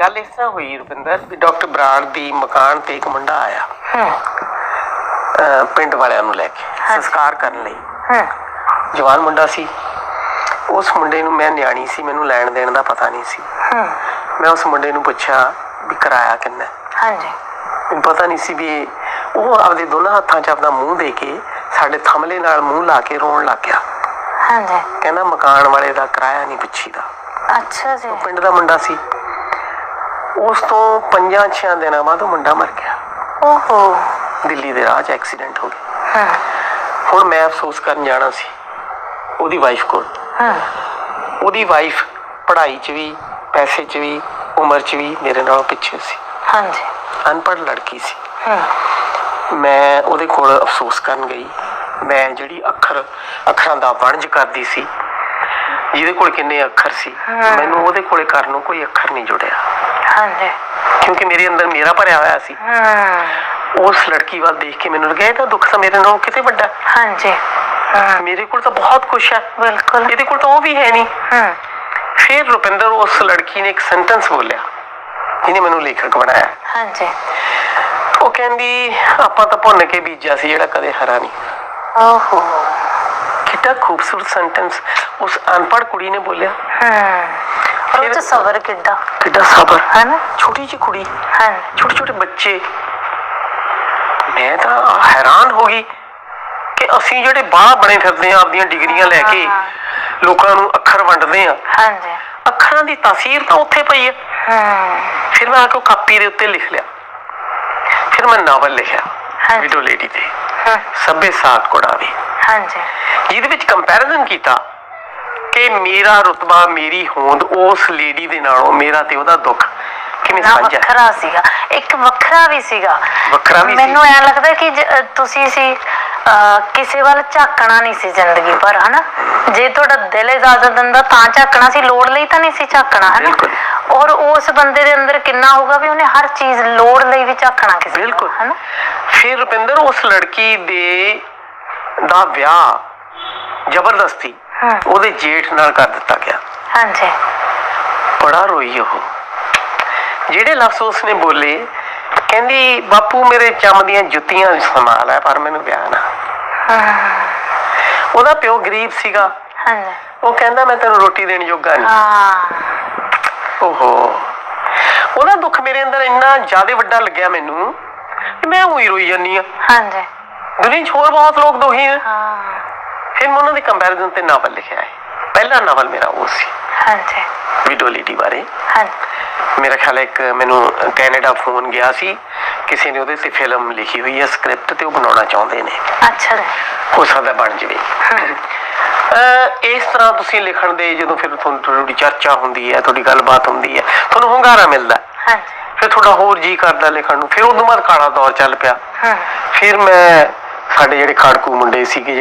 ਗੱਲ ਇਸ ਤਰ੍ਹਾਂ ਹੋਈ ਰੁਪਿੰਦਰ ਵੀ ਡਾਕਟਰ ਬਰਾੜ ਦੀ ਮਕਾਨ ਤੇ ਇੱਕ ਮੁੰਡਾ ਆਇਆ। ਪਿੰਡ ਵਾਲਿਆਂ ਨੂੰ ਲੈ ਕੇ ਸੰਸਕਾਰ ਕਰਨ ਲਈ। ਹੂੰ। ਜਵਾਨ ਮੁੰਡਾ ਸੀ। ਉਸ ਮੁੰਡੇ ਨੂੰ ਮੈਂ ਨਿਆਣੀ ਸੀ ਮੈਨੂੰ ਲੈਣ ਦੇਣ ਦਾ ਪਤਾ ਨਹੀਂ ਸੀ। ਹੂੰ। ਮੈਂ ਉਸ ਮੁੰਡੇ ਨੂੰ ਪੁੱਛਿਆ ਵੀ ਕਿਰਾਇਆ ਕਿੰਨਾ ਹੈ? ਹਾਂਜੀ। ਮੈਨੂੰ ਪਤਾ ਨਹੀਂ ਸੀ ਵੀ ਉਹ ਆਪਦੇ ਦੋਨਾਂ ਹੱਥਾਂ 'ਚ ਆਪਣਾ ਮੂੰਹ ਦੇ ਕੇ ਸਾਡੇ ਥੰਮਲੇ ਨਾਲ ਮੂੰਹ ਲਾ ਕੇ ਰੋਣ ਲੱਗ ਗਿਆ। ਹਾਂਜੀ। ਕਹਿੰਦਾ ਮਕਾਨ ਵਾਲੇ ਦਾ ਕਿਰਾਇਆ ਨਹੀਂ ਪੁੱਛੀਦਾ। ਅੱਛਾ ਜੀ। ਪਿੰਡ ਦਾ ਮੁੰਡਾ ਸੀ। ਉਸ ਤੋਂ ਪੰਜਾਂ ਛਿਆਂ ਦਿਨਾਂ ਬਾਅਦ ਉਹ ਮੁੰਡਾ ਮਰ ਗਿਆ। ਓਹੋ। ਦਿੱਲੀ ਦੇ ਰਾਹ 'ਚ ਐਕਸੀਡੈਂਟ ਹੋ ਗਿਆ। ਹੂੰ। ਹੁਣ ਮੈਂ ਅਫਸੋਸ ਕਰਨ ਜਾਣਾ ਸੀ ਉਹਦੀ ਵਾਈਫ ਕੋਲ। ਹੂੰ। ਉਹਦੀ ਵਾਈਫ ਪੜ੍ਹਾਈ 'ਚ ਵੀ ਪੈਸੇ 'ਚ ਵੀ ਉਮਰ 'ਚ ਵੀ ਮੇਰੇ ਨਾਲੋਂ ਪਿੱਛੇ ਸੀ। ਹਾਂਜੀ। ਅਨਪੜ੍ਹ ਲੜਕੀ ਸੀ। ਹੂੰ। ਮੈਂ ਉਹਦੇ ਕੋਲ ਅਫਸੋਸ ਕਰਨ ਗਈ। ਮੈਂ ਜਿਹੜੀ ਅੱਖਰ ਅੱਖਰਾਂ ਦਾ ਵਣਜ ਕਰਦੀ ਸੀ ਜਿਹਦੇ ਕੋਲ ਕਿੰਨੇ ਅੱਖਰ ਸੀ? ਮੈਨੂੰ ਉਹਦੇ ਕੋਲੇ ਕਰਨ ਨੂੰ ਕੋਈ ਅੱਖਰ ਨਹੀਂ ਜੁੜਿਆ। ਹਾਂਜੀ। ਕਿਉਂਕਿ ਮੇਰੇ ਅੰਦਰ ਮੇਰਾ ਭਰਿਆ ਹੋਇਆ ਸੀ। ਹੂੰ। ਉਸ ਲੜਕੀ ਵੱਲ ਦੇਖ ਕੇ ਮੈਨੂੰ ਲੱਗਿਆ ਇਹਦਾ ਦੁੱਖ ਤਾਂ ਮੇਰੇ ਨਾਲੋਂ ਕਿਤੇ ਵੱਡਾ। ਹਾਂਜੀ। ਹੂੰ। ਮੇਰੇ ਕੋਲ ਤਾਂ ਬਹੁਤ ਕੁਝ ਹੈ। ਬਿਲਕੁਲ। ਇਹਦੇ ਕੋਲ ਤਾਂ ਉਹ ਵੀ ਹੈ ਨਹੀਂ। ਹੂੰ। ਫਿਰ ਰੁਪਿੰਦਰ ਉਸ ਲੜਕੀ ਨੇ ਇੱਕ ਸੈਂਟੈਂਸ ਬੋਲਿਆ। ਜਿਹਨੇ ਮੈਨੂੰ ਲੇਖਕ ਬਣਾਇਆ। ਹਾਂਜੀ। ਉਹ ਕਹਿੰਦੀ ਆਪਾਂ ਤਾਂ ਭੁੰਨ ਕੇ ਬੀਜਿਆ ਸੀ ਜਿਹੜਾ ਕਦੇ ਹਰਾ ਨਹੀਂ। ਓਹੋ। ਕਿੰਨਾ ਖੂਬਸੂਰਤ ਸੈਂਟੈਂਸ ਉਸ ਅਨਪੜ੍ਹ ਕੁੜੀ ਨੇ ਬੋਲਿਆ ਹੂੰ ਉਹ ਚ ਸਬਰ ਕਿੱਡਾ ਕਿੱਡਾ ਸਬਰ ਹੈ ਨਾ ਛੋਟੀ ਜਿਹੀ ਕੁੜੀ ਹਾਂ ਛੋਟੇ ਛੋਟੇ ਬੱਚੇ ਮੈਂ ਤਾਂ ਹੈਰਾਨ ਹੋ ਗਈ ਕਿ ਅਸੀਂ ਜਿਹੜੇ ਬਾਹਰ ਬਣੇ ਫਿਰਦੇ ਆ ਆਪਦੀਆਂ ਡਿਗਰੀਆਂ ਲੈ ਕੇ। ਲੋਕਾਂ ਨੂੰ ਅੱਖਰ ਵੰਡਦੇ ਆ ਹਾਂਜੀ ਅੱਖਰਾਂ ਦੀ ਤਾਸੀਰ ਤਾਂ ਉੱਥੇ ਪਈ ਆ ਹੂੰ ਫਿਰ ਮੈਂ ਆ ਕੇ ਕਾਪੀ ਦੇ ਉੱਤੇ ਲਿਖ ਲਿਆ ਫਿਰ ਮੈਂ ਨਾਵਲ ਲਿਖਿਆ। ਵਿਡੋ ਲੇਡੀ ਤੇ ਹੂੰ ਸਭੇ ਸਾਥ ਕੋੜਾਵੇ ਹਾਂਜੀ। ਜਿਹਦੇ ਵਿੱਚ ਕੰਪੈਰੀਜ਼ਨ ਕੀਤਾ ਕਿ ਮੇਰਾ ਰੁਤਬਾ ਮੇਰੀ ਹੋਂਦ ਉਸ ਲੇਡੀ ਦੇ ਨਾਲੋਂ ਮੇਰਾ ਤੇ ਉਹਦਾ ਦੁੱਖ ਕਿਵੇਂ ਨਾ ਸਾਂਝਾ ਹੈ। ਵੱਖਰਾ ਸੀਗਾ। ਇੱਕ ਵੱਖਰਾ ਵੀ ਸੀਗਾ। ਵੱਖਰਾ ਵੀ ਸੀ। ਮੈਨੂੰ ਐ ਲੱਗਦਾ ਕਿ ਜ- ਅ, ਤੁਸੀਂ ਸੀ ਅ, ਕਿਸੇ ਵੱਲ ਝਾਕਣਾ ਨਹੀਂ ਸੀ ਜ਼ਿੰਦਗੀ ਭਰ ਹਨਾ? ਜੇ ਤੁਹਾਡਾ ਦਿਲ ਇਜਾਜ਼ਤ ਦਿੰਦਾ ਤਾਂ ਝਾਕਣਾ ਸੀ ਲੋੜ ਲਈ ਤਾਂ ਨਹੀਂ ਸੀ ਝਾਕਣਾ ਹਨਾ? ਬਿਲਕੁਲ। ਔਰ ਉਸ ਬੰਦੇ ਦੇ ਅੰਦਰ ਕਿੰਨਾ ਹੋਊਗਾ ਵੀ ਉਹਨੇ ਹਰ ਚੀਜ਼ ਲੋੜ ਲਈ ਵੀ ਝਾਕਣਾ ਕਿਸੇ ਬਿਲਕੁਲ। ਹਨਾ? ਫਿਰ ਰੁਪਿੰਦਰ ਉਸ ਲੜਕੀ ਦੇ ਦਾ ਵਿਆਹ ਜ਼ਬਰਦਸਤੀ ਹਾਂ। ਉਹਦੇ ਜੇਠ ਨਾਲ ਕਰ ਦਿੱਤਾ ਗਿਆ। ਹਾਂਜੀ। ਬੜਾ ਰੋਈ ਉਹ। ਜਿਹੜੇ ਲਫ਼ਜ਼ ਉਸਨੇ ਬੋਲੇ ਕਹਿੰਦੀ ਬਾਪੂ ਮੇਰੇ ਚੰਮ ਦੀਆਂ ਜੁੱਤੀਆਂ ਸੰਭਾਲ ਹੈ ਪਰ ਮੈਨੂੰ ਵਿਆਹ ਨਾ ਉਹਦਾ ਪਿਓ ਗਰੀਬ ਸੀਗਾ। ਹਾਂਜੀ। ਉਹ ਕਹਿੰਦਾ ਮੈਂ ਤੈਨੂੰ ਰੋਟੀ ਦੇਣ ਜੋਗਾ ਨਹੀਂ। ਹਾਂ। ਓਹੋ। ਉਹਦਾ ਦੁੱਖ ਮੇਰੇ ਅੰਦਰ ਇੰਨਾ ਜ਼ਿਆਦਾ ਵੱਡਾ ਲੱਗਿਆ ਮੈਨੂੰ ਕਿ ਮੈਂ ਉਹੀ ਰੋਈ ਜਾਂਦੀ ਆ ਹਾਂਜੀ। ਦੁਨੀਆ 'ਚ ਹੋਰ ਬਹੁਤ ਲੋਕ ਦੁਖੀ ਨੇ ਹਾਂ। ਫਿਰ ਮੈਂ ਉਹਨਾਂ ਦੇ ਕੰਪੈਰੀਜ਼ਨ ਤੇ ਨਾਵਲ ਲਿਖਿਆ ਹੈ। ਪਹਿਲਾ ਨਾਵਲ ਮੇਰਾ ਉਹ ਸੀ। ਹਾਂਜੀ। ਵਿਡੋ ਲੇਡੀ ਬਾਰੇ। ਹਾਂਜੀ। ਮੇਰਾ ਖਿਆਲ ਹੈ ਇੱਕ ਮੈਨੂੰ ਕੈਨੇਡਾ ਫੋਨ ਗਿਆ ਸੀ। ਕਿਸੇ ਨੇ ਉਹਦੇ ਤੇ ਫਿਲਮ ਲਿਖੀ ਹੋਈ ਹੈ ਸਕ੍ਰਿਪਟ ਤੇ ਉਹ ਬਣਾਉਣਾ ਚਾਹੁੰਦੇ ਨੇ। ਅੱਛਾ ਜੀ। ਹੋ ਸਕਦਾ ਬਣ ਜਵੇ। ਇਸ ਤਰ੍ਹਾਂ ਤੁਸੀਂ ਲਿਖਣ ਦੇ ਜਦੋਂ ਫਿਰ ਤੁਹਾਨੂੰ ਤੁਹਾਡੀ ਚਰਚਾ ਹੁੰਦੀ ਹੈ ਤੁਹਾਡੀ ਗੱਲਬਾਤ ਹੁੰਦੀ ਹੈ ਤੁਹਾਨੂੰ ਹੁੰਗਾਰਾ ਮਿਲਦਾ। ਹੈ। ਹਾਂਜੀ। ਫਿਰ ਤੁਹਾਡਾ ਹੋਰ ਜੀ ਕਰਦਾ ਲਿਖਣ ਨੂੰ। ਫਿਰ ਉਦੋਂ ਬਾਅਦ ਕਾਲਾ ਦੌਰ ਚੱਲ ਪਿਆ। ਹਾਂ। ਫਿਰ ਮੈਂ ਸਾਡੇ ਜਿਹੜੇ ਖਾੜਕੂ ਮੁੰਡੇ ਸੀਗੇ